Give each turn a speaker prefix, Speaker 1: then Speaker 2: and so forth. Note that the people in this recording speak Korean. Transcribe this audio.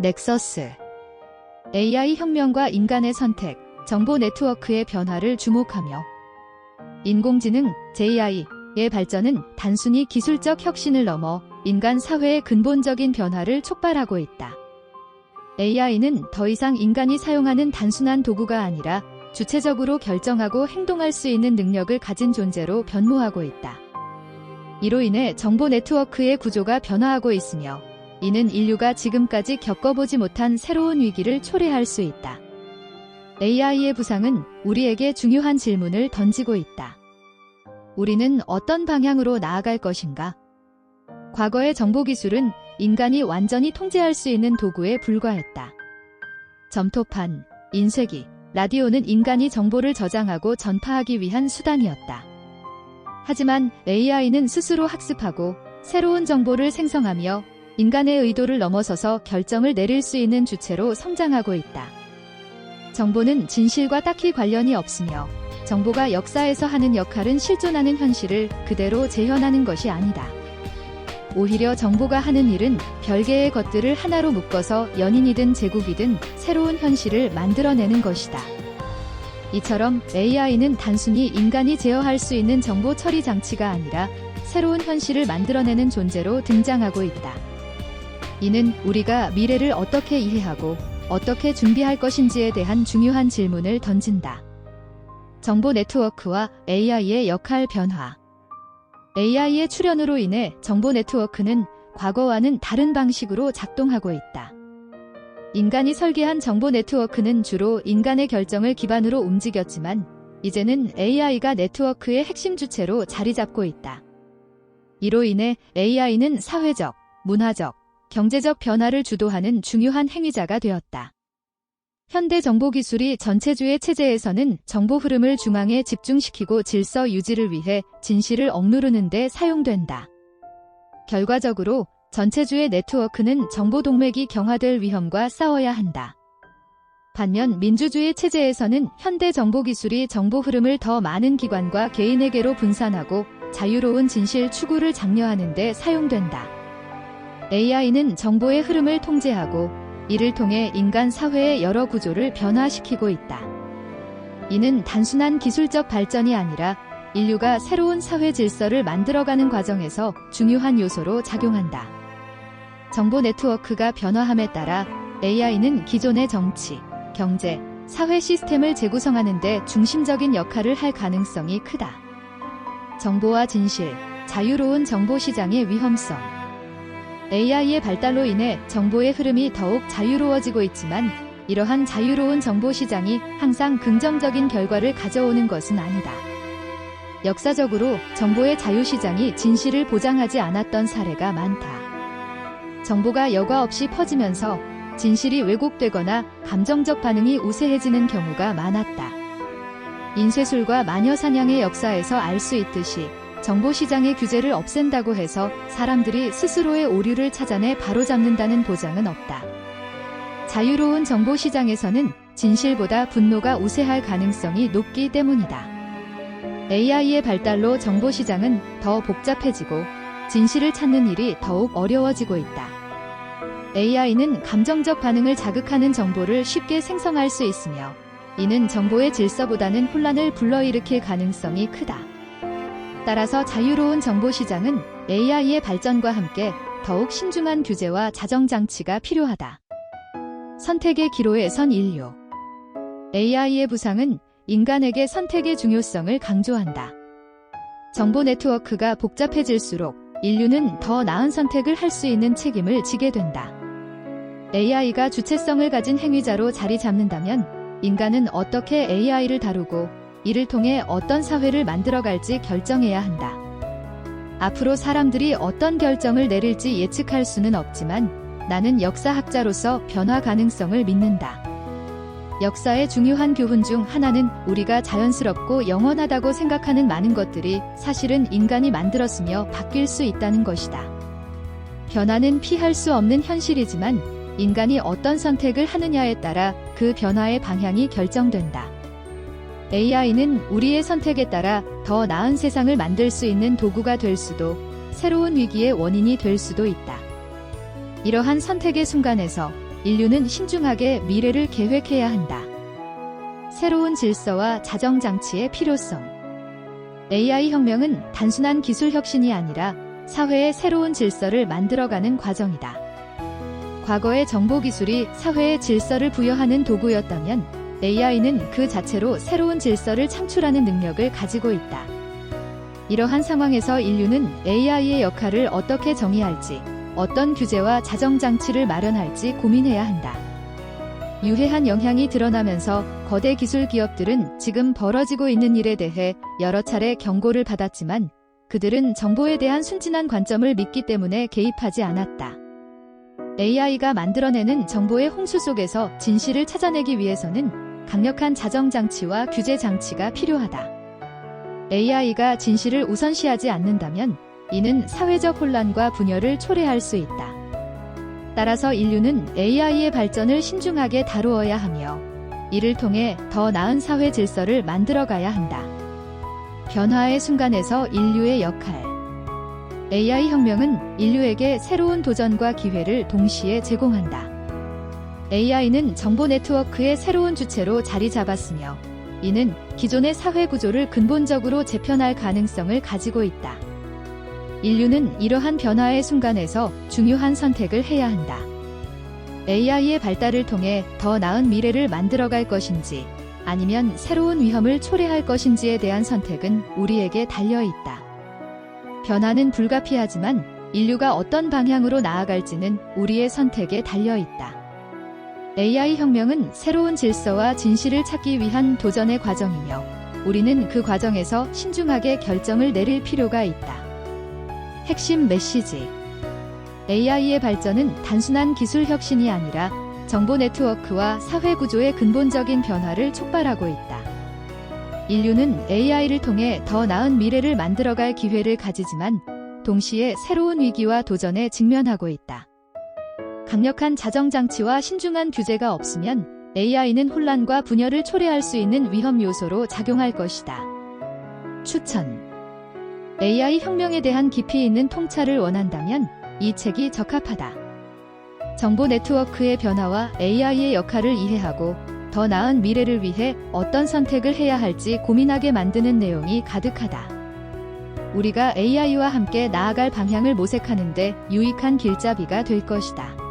Speaker 1: 넥서스 AI 혁명과 인간의 선택, 정보 네트워크의 변화를 주목하며 인공지능 JI의 발전은 단순히 기술적 혁신을 넘어 인간 사회의 근본적인 변화를 촉발하고 있다. AI는 더 이상 인간이 사용하는 단순한 도구가 아니라 주체적으로 결정하고 행동할 수 있는 능력을 가진 존재로 변모하고 있다. 이로 인해 정보 네트워크의 구조가 변화하고 있으며 이는 인류가 지금까지 겪어보지 못한 새로운 위기를 초래할 수 있다. AI의 부상은 우리에게 중요한 질문을 던지고 있다. 우리는 어떤 방향으로 나아갈 것인가? 과거의 정보 기술은 인간이 완전히 통제할 수 있는 도구에 불과했다. 점토판, 인쇄기, 라디오는 인간이 정보를 저장하고 전파하기 위한 수단이었다. 하지만 AI는 스스로 학습하고 새로운 정보를 생성하며 인간의 의도를 넘어서서 결정을 내릴 수 있는 주체로 성장하고 있다. 정보는 진실과 딱히 관련이 없으며 정보가 역사에서 하는 역할은 실존하는 현실을 그대로 재현하는 것이 아니다. 오히려 정보가 하는 일은 별개의 것들을 하나로 묶어서 연인이든 제국이든 새로운 현실을 만들어내는 것이다. 이처럼 AI는 단순히 인간이 제어할 수 있는 정보 처리 장치가 아니라 새로운 현실을 만들어내는 존재로 등장하고 있다. 이는 우리가 미래를 어떻게 이해하고 어떻게 준비할 것인지에 대한 중요한 질문을 던진다. 정보 네트워크와 AI의 역할 변화. AI의 출현으로 인해 정보 네트워크는 과거와는 다른 방식으로 작동하고 있다. 인간이 설계한 정보 네트워크는 주로 인간의 결정을 기반으로 움직였지만 이제는 AI가 네트워크의 핵심 주체로 자리 잡고 있다. 이로 인해 AI는 사회적, 문화적, 경제적 변화를 주도하는 중요한 행위자가 되었다. 현대 정보기술이 전체주의 체제에서는 정보 흐름을 중앙에 집중시키고 질서 유지를 위해 진실을 억누르는 데 사용된다. 결과적으로 전체주의 네트워크는 정보 동맥이 경화될 위험과 싸워야 한다. 반면 민주주의 체제에서는 현대 정보기술이 정보 흐름을 더 많은 기관과 개인에게로 분산하고 자유로운 진실 추구를 장려하는 데 사용된다. AI는 정보의 흐름을 통제하고 이를 통해 인간 사회의 여러 구조를 변화시키고 있다. 이는 단순한 기술적 발전이 아니라 인류가 새로운 사회 질서를 만들어가는 과정에서 중요한 요소로 작용한다. 정보 네트워크가 변화함에 따라 AI는 기존의 정치, 경제, 사회 시스템을 재구성하는 데 중심적인 역할을 할 가능성이 크다. 정보와 진실, 자유로운 정보 시장의 위험성, AI의 발달로 인해 정보의 흐름이 더욱 자유로워지고 있지만 이러한 자유로운 정보 시장이 항상 긍정적인 결과를 가져오는 것은 아니다. 역사적으로 정보의 자유시장이 진실을 보장하지 않았던 사례가 많다. 정보가 여과 없이 퍼지면서 진실이 왜곡되거나 감정적 반응이 우세해지는 경우가 많았다. 인쇄술과 마녀사냥의 역사에서 알 수 있듯이 정보시장의 규제를 없앤다고 해서 사람들이 스스로의 오류를 찾아내 바로잡는다는 보장은 없다. 자유로운 정보시장에서는 진실보다 분노가 우세할 가능성이 높기 때문이다. AI의 발달로 정보시장은 더 복잡해지고 진실을 찾는 일이 더욱 어려워지고 있다. AI는 감정적 반응을 자극하는 정보를 쉽게 생성할 수 있으며 이는 정보의 질서보다는 혼란을 불러일으킬 가능성이 크다. 따라서 자유로운 정보 시장은 AI의 발전과 함께 더욱 신중한 규제와 자정 장치가 필요하다. 선택의 기로에 선 인류. AI의 부상은 인간에게 선택의 중요성을 강조한다. 정보 네트워크가 복잡해질수록 인류는 더 나은 선택을 할 수 있는 책임을 지게 된다. AI가 주체성을 가진 행위자로 자리 잡는다면 인간은 어떻게 AI를 다루고 이를 통해 어떤 사회를 만들어갈지 결정해야 한다. 앞으로 사람들이 어떤 결정을 내릴지 예측할 수는 없지만 나는 역사학자로서 변화 가능성을 믿는다. 역사의 중요한 교훈 중 하나는 우리가 자연스럽고 영원하다고 생각하는 많은 것들이 사실은 인간이 만들었으며 바뀔 수 있다는 것이다. 변화는 피할 수 없는 현실이지만 인간이 어떤 선택을 하느냐에 따라 그 변화의 방향이 결정된다. AI는 우리의 선택에 따라 더 나은 세상을 만들 수 있는 도구가 될 수도 새로운 위기의 원인이 될 수도 있다. 이러한 선택의 순간에서 인류는 신중하게 미래를 계획해야 한다. 새로운 질서와 자정장치의 필요성. AI 혁명은 단순한 기술 혁신이 아니라 사회의 새로운 질서를 만들어가는 과정이다. 과거의 정보 기술이 사회의 질서를 부여하는 도구였다면 AI는 그 자체로 새로운 질서를 창출하는 능력을 가지고 있다. 이러한 상황에서 인류는 AI의 역할을 어떻게 정의할지, 어떤 규제와 자정장치를 마련할지 고민해야 한다. 유해한 영향이 드러나면서 거대 기술 기업들은 지금 벌어지고 있는 일에 대해 여러 차례 경고를 받았지만 그들은 정보에 대한 순진한 관점을 믿기 때문에 개입하지 않았다. AI가 만들어내는 정보의 홍수 속에서 진실을 찾아내기 위해서는 강력한 자정장치와 규제 장치가 필요하다. AI가 진실을 우선시하지 않는다면 이는 사회적 혼란과 분열을 초래할 수 있다. 따라서 인류는 AI의 발전을 신중하게 다루어야 하며 이를 통해 더 나은 사회 질서를 만들어가야 한다. 변화의 순간에서 인류의 역할. AI 혁명은 인류에게 새로운 도전과 기회를 동시에 제공한다. AI는 정보 네트워크의 새로운 주체로 자리 잡았으며 이는 기존의 사회 구조를 근본적으로 재편할 가능성을 가지고 있다. 인류는 이러한 변화의 순간에서 중요한 선택을 해야 한다. AI의 발달을 통해 더 나은 미래를 만들어갈 것인지 아니면 새로운 위험을 초래할 것인지에 대한 선택은 우리에게 달려 있다. 변화는 불가피하지만 인류가 어떤 방향으로 나아갈지는 우리의 선택에 달려 있다. AI 혁명은 새로운 질서와 진실을 찾기 위한 도전의 과정이며 우리는 그 과정에서 신중하게 결정을 내릴 필요가 있다. 핵심 메시지 AI의 발전은 단순한 기술 혁신이 아니라 정보 네트워크와 사회 구조의 근본적인 변화를 촉발하고 있다. 인류는 AI를 통해 더 나은 미래를 만들어갈 기회를 가지지만 동시에 새로운 위기와 도전에 직면하고 있다. 강력한 자정장치와 신중한 규제가 없으면 AI는 혼란과 분열을 초래할 수 있는 위험 요소로 작용할 것이다. 추천 AI 혁명에 대한 깊이 있는 통찰을 원한다면 이 책이 적합하다. 정보 네트워크의 변화와 AI의 역할을 이해하고 더 나은 미래를 위해 어떤 선택을 해야 할지 고민하게 만드는 내용이 가득하다. 우리가 AI와 함께 나아갈 방향을 모색하는데 유익한 길잡이가 될 것이다.